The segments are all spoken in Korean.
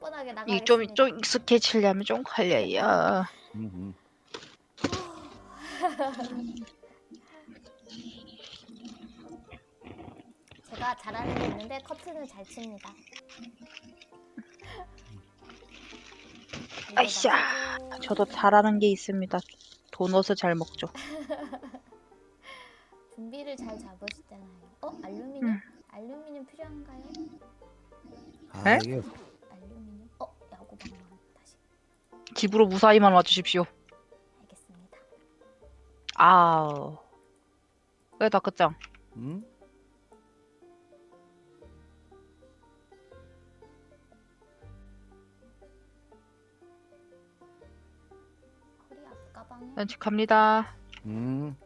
뻔뻔하게 이좀 나가겠습니다. 좀 익숙해지려면 좀 걸려요. 음, 제가 잘하는 게 있는데 커튼을 잘 칩니다. 아이샤, 이거 저도 잘하는 게 있습니다. 도넛을 잘 먹죠. 준비를 잘 잡으시잖아요. 어 알루미늄? 음. 알루미늄 필요한가요? 아, 에? 이게 집으로 무사히만 와주십시오. 알겠습니다. 아우. 왜 다크짱? 음? 허리 앞가방. 난 집 갑니다. 음.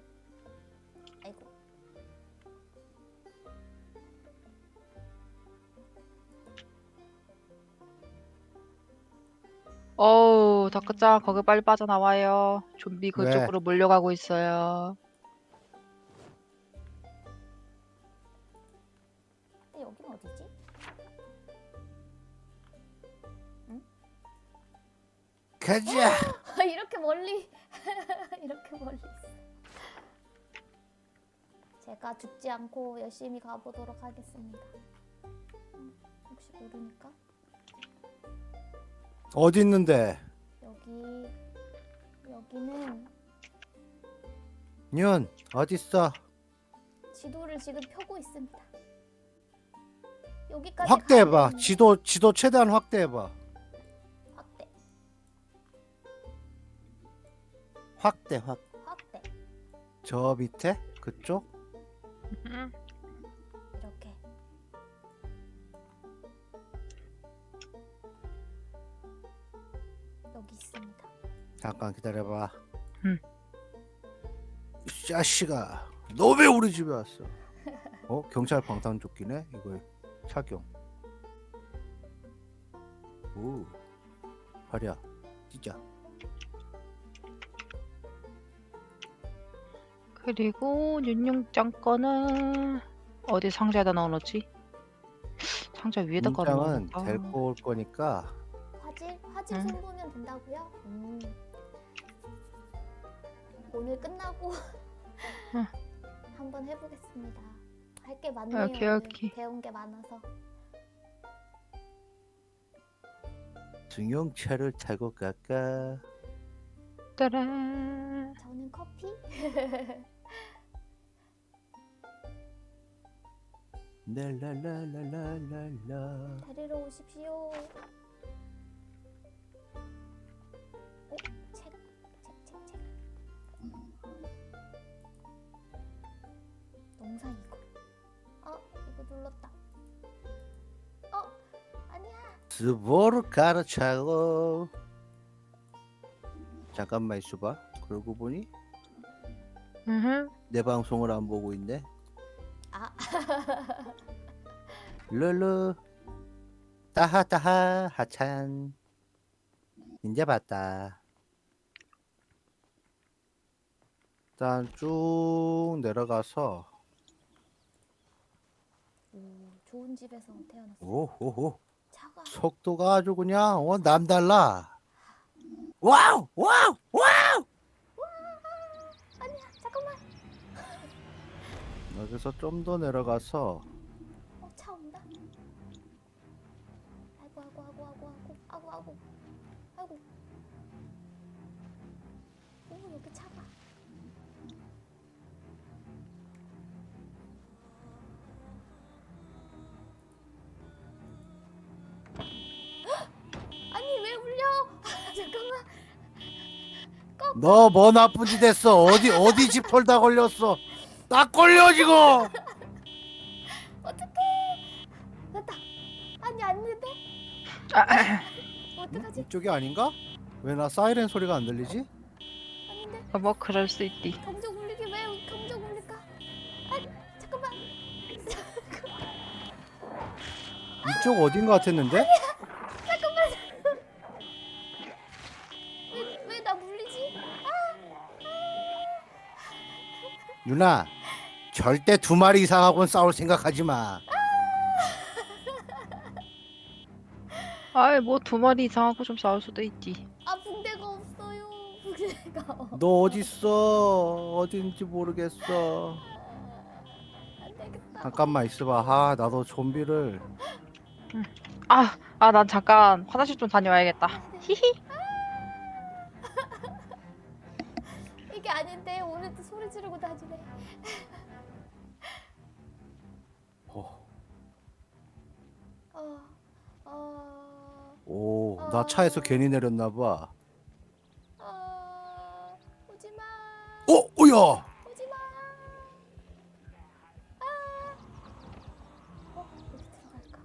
다크짱 거기 빨리 빠져나와요. 좀비 왜? 그쪽으로 몰려가고 있어요. 근데 여긴 어디지? 가자. 이렇게 멀리 이렇게 멀리 있어. 제가 죽지 않고 열심히 가보도록 하겠습니다. 음, 혹시 모르니까 어디 있는데? 여기 여기는 윤 어디 있어? 지도를 지금 펴고 있습니다. 여기까지 확대해봐. 지도 지도 최대한 확대해봐. 확대 확대 확. 확대 저 밑에 그쪽? 음, 여기 있습니다. 잠깐 기다려봐. 음. 이 자식아, 너 왜 우리 집에 왔어? 어 경찰 방탄조끼네 이거 착용. 오, 화려, 진짜. 그리고 윤용짱 거는 어디 상자에다 넣어놓지? 상자 위에다 문장은 깔아놓을까? 데리고 올 거니까 화질 응. 손보면 된다고요? 음. 오늘 끝나고 응. 한번 해보겠습니다. 할 게 많네요. 오케이, 오늘. 오케이. 배운 게 많아서. 승용차를 타고 갈까? 따란. 저는 커피. 랄랄랄랄랄랄라. 데리러 오십시오. 농사 이거. 어, 이거 눌렀다. 어, 아니야. 스보를 가르쳐고 잠깐만 있어봐 그러고 보니 으흠. 내 방송을 안 보고 있네 아, 룰루 따하 따하 하찬 이제 봤다 일단 쭉 내려가서 오, 좋은 집에서 태어났어. 오호호 차가. 속도가 아주 그냥 어 남달라 와우 와우 와우 아니야, 잠깐만. 여기서 좀 더 내려가서 어, 차 온다. 아이고, 아이고, 아이고, 아이고, 아이고, 아이고, 아이고, 아이고. 오, 여기 차가. 너 뭐 나쁜 짓 했어? 어디 어디 집 털다 걸렸어? 딱 걸려 지금. 어떡해? 됐다. 아니 안는데 아, 어떡하지? 이쪽이 아닌가? 왜 나 사이렌 소리가 안 들리지? 아닌데 뭐 그럴 수 있디. 경적 울리기 왜 경적 울릴까? 아 잠깐만. 이쪽 어딘 것 같았는데? 왜 왜 나 물리지? 누나 절대 두 마리 이상하고는 싸울 생각하지 마. 아이 뭐 두 마리 이상하고 좀 싸울 수도 있지. 아 붕대가 없어요. 붕대가 없. 너 어딨어? 어딘지 모르겠어. 안 되겠다. 잠깐만 있어봐. 아 나도 좀비를 아, 아 난 잠깐 화장실 좀 다녀와야겠다. 히히. 지르고 다니네. 어. 어, 어, 오, 나 차에서 괜히 내렸나 봐. 어, 오지 마. 어, 오야. 오지 마. 아. 어, 여기 들어갈까?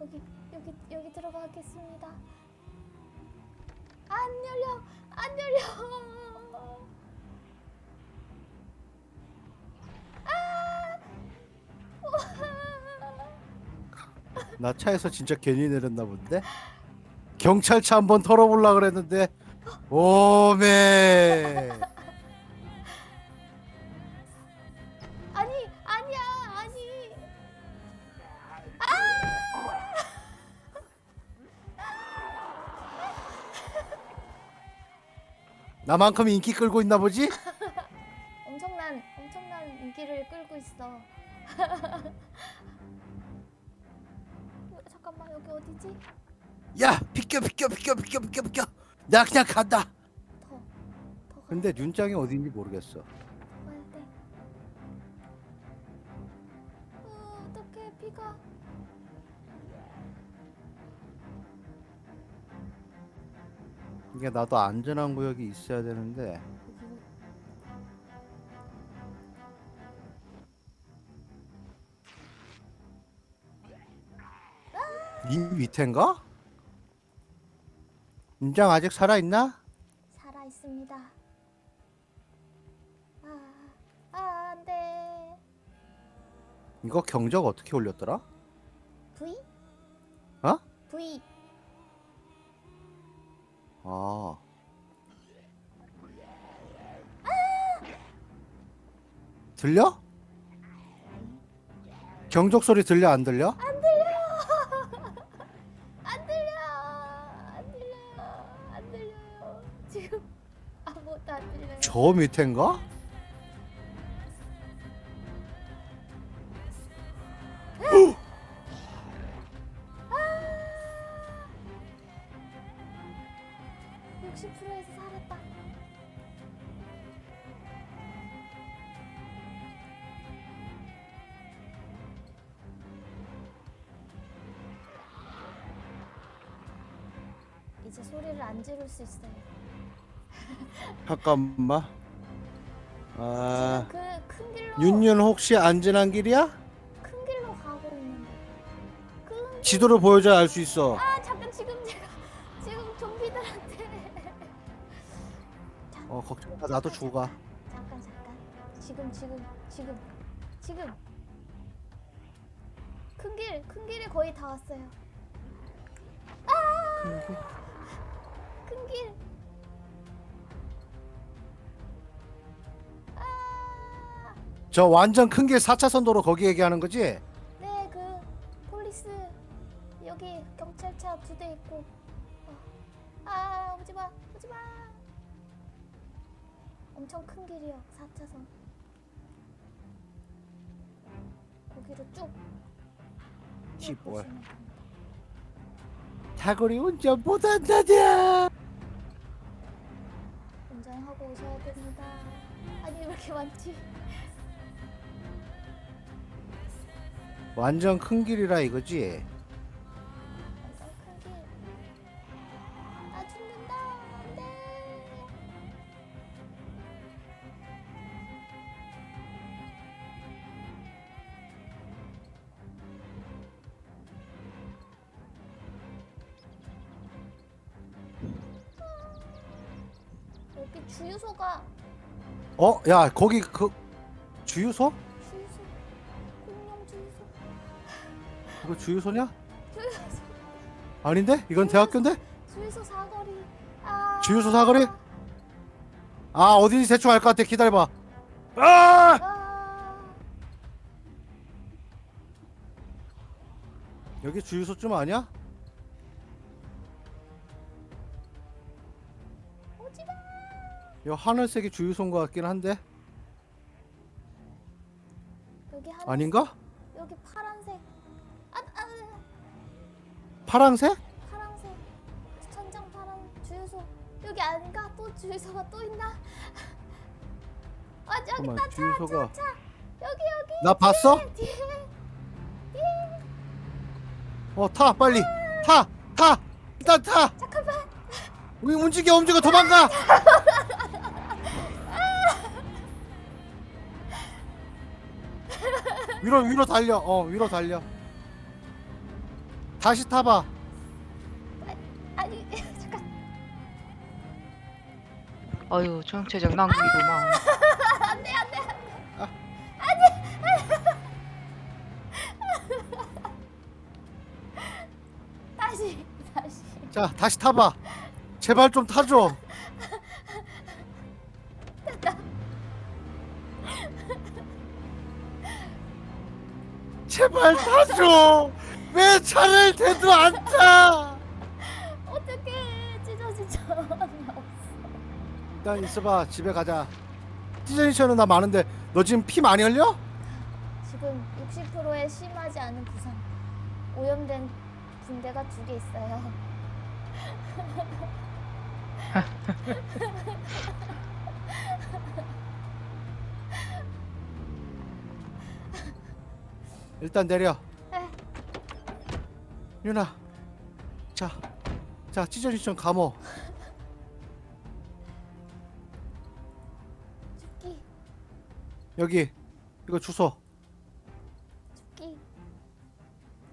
여기 여기 여기 들어가겠습니다. 안 열려. 안 열려. 나 차에서 진짜 괜히 내렸나 본데. 경찰차 한번 털어보려 그랬는데 오메. 아니, 아니야. 아니. 나만큼 인기 끌고 있나 보지? 어디지? 야, 비켜, 비켜, 비켜, 비켜, 비켜, 비켜. 나 그냥 간다. 더, 더 가. 근데 윤장이 어디인지 모르겠어. 가야 돼. 어, 어떡해 비가. 이게 나도 안전한 구역이 있어야 되는데. 이 밑인가? 윤장 아직 살아 있나? 살아 있습니다. 아, 아 안 돼. 이거 경적 어떻게 올렸더라? V? 어? V. 아. 들려? 경적 소리 안 들려? 안 들려. 저 밑인가? 아! 60%에서 살았다. 이제 소리를 안 지를 수 있어요. 잠깐만. 아, 그큰 길로 윤윤 혹시 안전한 길이야? 큰 길로 가고 있는데. 큰 지도를 보여줘야 알 수 있어. 아 잠깐 지금 제가 지금 좀비들한테 어 걱정 마 나도 죽어가. 잠깐 잠깐 지금 지금 지금 지금 큰 길 큰 길이 거의 다 왔어요 큰길 저 완전 큰 길 4차선 도로 거기 얘기하는 거지? 네, 그 폴리스 여기 경찰차 두 대 있고. 어. 아, 오지 마, 오지 마. 엄청 큰 길이요, 4차선. 거기로 쭉. 씨. 보시면 됩니다. 사거리 운전 못한다냐? 운전하고 오셔야 됩니다. 아니 왜 이렇게 많지? 완전 큰 길이라 이거지? 여기 주유소가 어? 야 거기 그? 주유소 이거 주유소냐? 아닌데? 이건 대학교인데? 주유소 사거리. 아. 주유소 사거리? 아 어딘지 대충 알 것 같아 기다려봐 아! 아. 여기 주유소쯤 아니야? 오지마. 이 하늘색이 주유소인 것 같긴 한데 여기 한. 아닌가? 파랑색? 파란색. 천장 파란 주유소. 여기 아닌가? 또 주유소가 또 있나? 아, 여기 잠깐만 있다. 차, 주유소가 차, 차. 여기 여기. 나 봤어? 뒤에. 뒤에. 어 타 빨리 타 타 일단 타 잠깐만. 우리 움직여 움직여 도망가 위로 위로 달려 어 위로 달려 다시 타봐. 아니, 잠깐. 어휴 정체적 낭비구만. 안돼 안돼 아. 다시 다시. 자 다시 타봐. 제발 좀 타줘. 제발 타줘 왜 차를 대도 안 타 어떻게 찢어진 전이 없어. 일단 있어봐. 집에 가자. 찢어지션은 나 많은데 너 지금 피 많이 흘려? 지금 60%의 심하지 않은 부상. 오염된 붕대가 두 개 있어요. 일단 내려 에. 윤아 자, 자 찢어지션 감어. 죽기 여기 이거 주소 죽기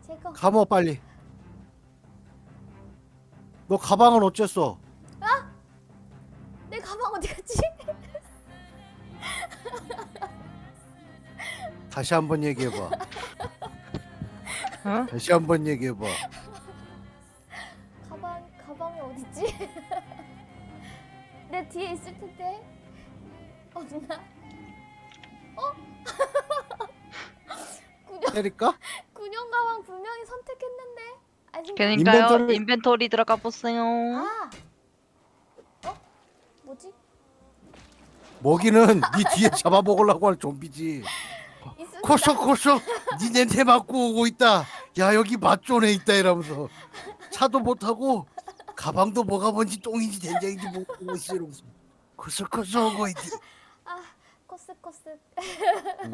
제거. 감어 빨리. 너 가방은 어쨌어? 내 가방 어디 갔지? 다시 한번 얘기해봐 어? 다시 한 번 얘기해봐 가방 가방이 어딨지? 내 뒤에 있을 텐데 없나? 어? 군용 때릴까? 군용 가방 분명히 선택했는데 아니 그러니까요. 인벤토리- 인벤토리 들어가 보세요. 아 어? 뭐지? 먹이는 네 뒤에 잡아먹으려고 할 좀비지. 코쇼코쇼 네 냄새 맡고 오고 있다. 야 여기 맛존에 있다 이러면서. 차도 못 타고 가방도 뭐가 뭔지 똥인지 된장인지 모르고 있어 이러면서. 코쇼코쇼 오고 있지. 아 코스 코스. 음.